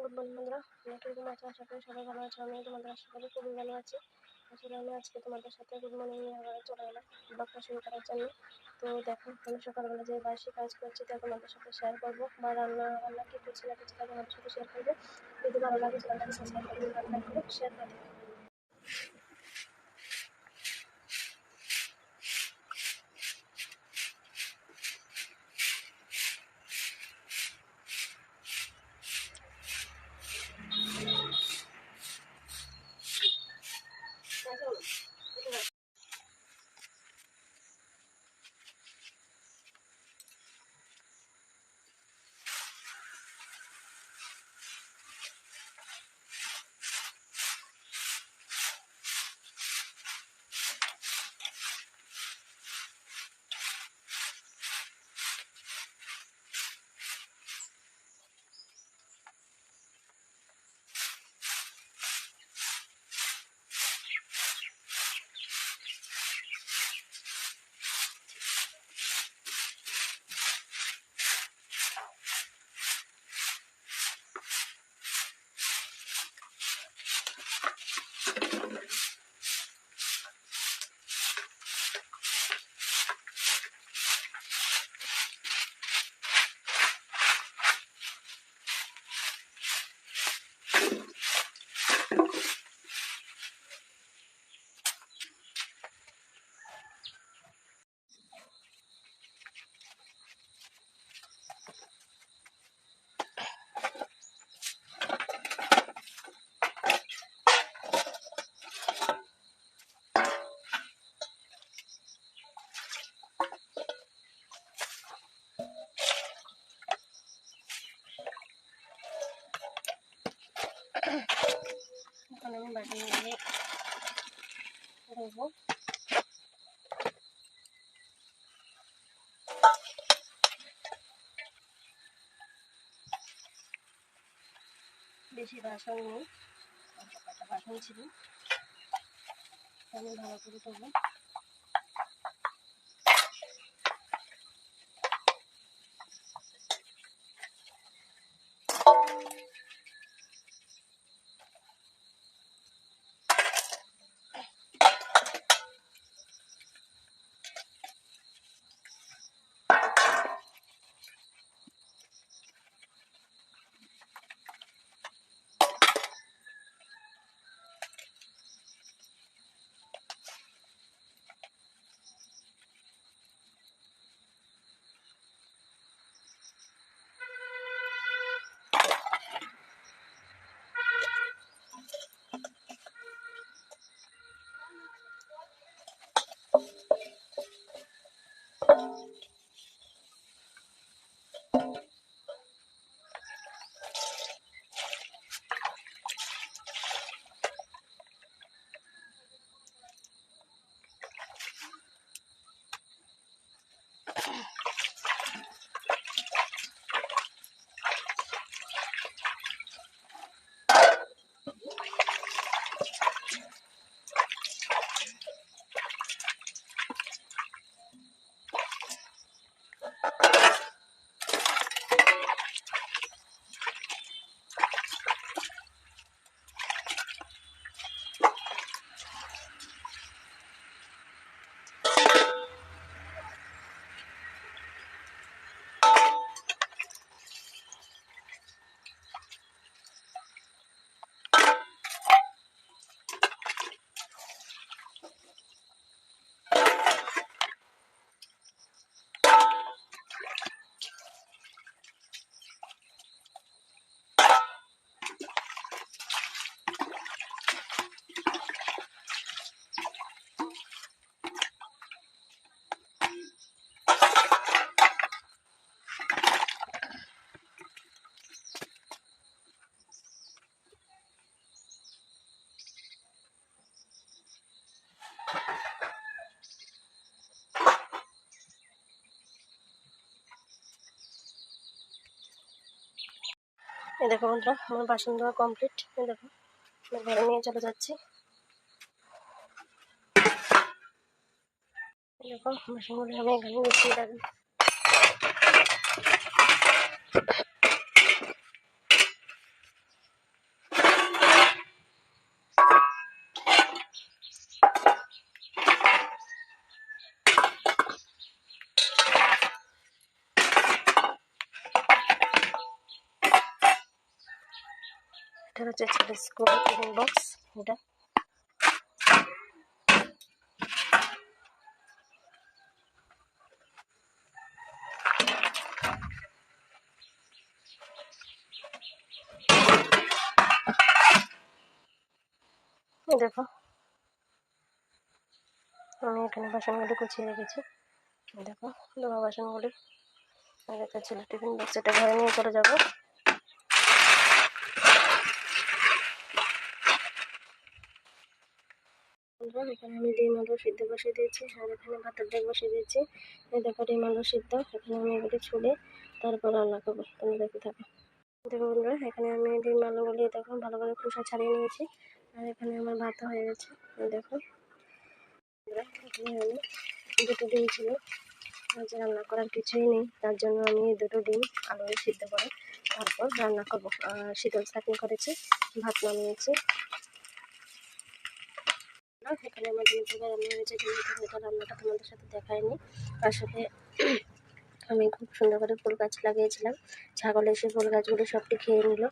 Good morning বন্ধুরা। আমি কীরকম আছো আশা করি সবাই ভালো আছো। আমি তোমাদের আশা করি খুবই ভালো আছি। আসলে আমি আজকে তোমাদের সাথে গুড মর্নিং নিয়ে আবার চলে এলাম ব্লগটা শুরু করার জন্য। তো দেখো, আমি সকালবেলা যে বাসি কাজ করছি তা তোমাদের সাথে শেয়ার করব। বা রান্না রান্না কি করছি না করছি তা তোমাদের সাথে শেয়ার করব। যদি ভালো লাগে চ্যানেলটাকে সাবস্ক্রাইব করে রান্না করে শেয়ার করে বেশি বাসন নেই একটা কটা বাসন ছিল। আমি ভালো করে দেবো এই দেখো বন্ধুরা, আমার বাসন ধোয়া কমপ্লিট এই দেখো ঘরে নিয়ে চলে যাচ্ছি। দেখো, বাসনগুলো আমি এখানে গুছিয়ে রাখব। এটা হচ্ছে ছেলে স্কুলের টিফিন বক্স, এটা। দেখো। আমি এখানে বাসনগুলি গুছিয়ে রেখেছি। দেখো ধোয়া বাসনগুলি। আর এটা ছিল টিফিন বক্স এটা ঘরে নিয়ে চলে যাব। বন্ধুরা, এখানে আমি ডিম আলু সিদ্ধ বসিয়ে দিয়েছি আর এখানে ভাতের ডাল বসিয়ে দিয়েছি। দেখো ডিম আলু সিদ্ধ এখানে আমি এগুলি ছুলে তারপর রান্না করব। তোমরা দেখতে থাকো। দেখো বন্ধুরা এখানে আমি ডিম আলুগুলি দেখো ভালো করে খোসা ছাড়িয়ে নিয়েছি আর এখানে আমার ভাত হয়ে গেছে। দেখো। এখানে আমি দুটো ডিম ছিল আজ রান্না করার কিছুই নেই তার জন্য আমি দুটো ডিম আলু সিদ্ধ করে তারপর রান্না করব। শীতল চাটনি করেছি ভাত নামিয়েছি। এখানে আমার তোমাদের সাথে দেখায়নি। আসলে আমি খুব সুন্দর করে ফুল গাছ লাগিয়েছিলাম। ছাগল এসে ফুল গাছগুলো সবটি খেয়ে নিল।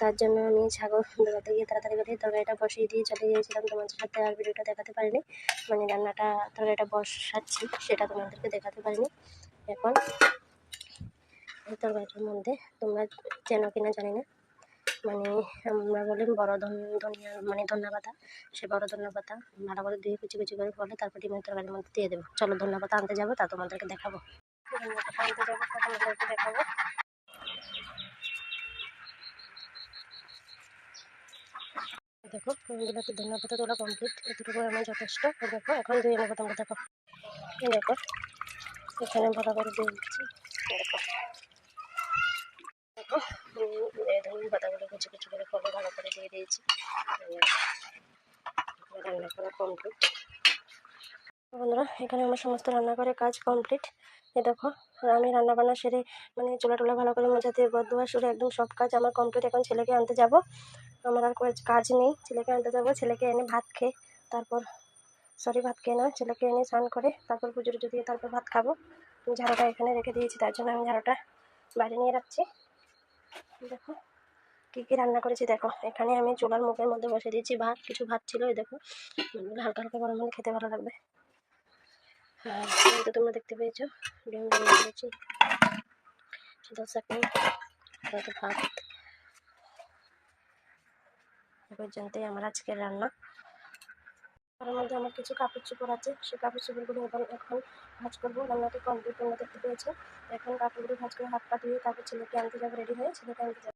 তার জন্য আমি ছাগল দৌড়াতে গিয়ে তাড়াতাড়ি করে তরকারিটা বসিয়ে দিয়ে চলে গিয়েছিলাম। তোমাদের সাথে আর ভিডিওটা দেখাতে পারিনি। মানে রান্নাটা, তরকারিটা বসাচ্ছি, সেটা তোমাদেরকে দেখাতে পারিনি। এখন তরকারিটার মধ্যে তোমরা চেনো কিনা জানি না। মানে আমরা বলি বড় ধন, ধনিয়া মানে ধনিয়া পাতা। সে বড় ধনিয়া পাতা ভালো করে ধুয়ে কুচি কুচি করে ফলে, তারপর ডিমের তরকারির মধ্যে দিয়ে দেবো। চলো ধনিয়া পাতা আনতে যাব, তা তোমাদেরকে দেখাবো। আনতে যাব, তা দেখাবো। দেখো এগুলোতে ধনিয়া পাতা তোলা কমপ্লিট এতটুকু আমার যথেষ্ট। দেখো, এখন ধুয়ে নেব তোমরা, দেখো। দেখো, এখানে ভালো করে দিয়ে দিচ্ছি এই দেখো দেখো এই পাতাগুলো কুচি কুচি করে ফলে ভালো করে দিয়ে দিয়েছি। রান্না করা কমপ্লিট বন্ধুরা, এখানে আমার সমস্ত রান্না করে কাজ কমপ্লিট এ দেখো, আমি রান্না বান্না সেরে মানে চুলা টুলা ভালো করে মোজাতে বদুয়া সুরে একদম সব কাজ আমার কমপ্লিট এখন ছেলেকে আনতে যাব। আমার আর কাজ নেই। ছেলেকে আনতে যাব, ছেলেকে এনে ভাত খেয়ে তারপর সরি ভাত খেয়ে না ছেলেকে এনে স্নান করে তারপর পুজো টুজো দিয়ে তারপর ভাত খাব। আমি ঝাড়ুটা এখানে রেখে দিয়েছি, তার জন্য আমি ঝাড়ুটা বাইরে নিয়ে রাখছি। দেখো কী কী রান্না করেছি দেখো। এখানে আমি চুলার মুখের মধ্যে বসে দিয়েছি ভাত, কিছু ভাত ছিল দেখো। হালকা হালকা গরম হলে খেতে ভালো লাগবে। হ্যাঁ তো তোমরা দেখতে পেয়েছ, ডিম রান্না করেছি। চাটনি ভাত। পর্যন্তই আমার আজকের রান্না। তার মধ্যে আমার কিছু কাপড় চোপড় আছে। সেই কাপড় চোপড়গুলো এখন এখন ভাজ করব। রান্নাটি কমপ্লিট তোমরা দেখতে পেয়েছ এখন কাপড়গুলো ভাজ করে হাত পা ধুয়ে তারপর ছেলেকে আনতে যাব রেডি হয়ে ছেলেকে আনতে যাব।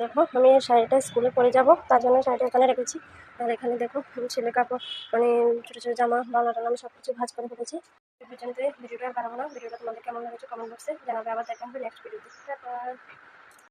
দেখো, আমি শাড়িটা স্কুলে পরে যাব, তার জন্য শাড়িটা এখানে রেখেছি। আর এখানে দেখো ছেলে কাপড় মানে ছোটো ছোটো জামা, বাংলা টানা আমি সব কিছু ভাজ করে ফেলেছি। পর্যন্ত ভিডিওটা বাড়াবো না। ভিডিওটা তোমাদের কেমন লেগেছে কমেন্ট বক্সে জানাবে। আবার দেখা হবে নেক্সট ভিডিওতে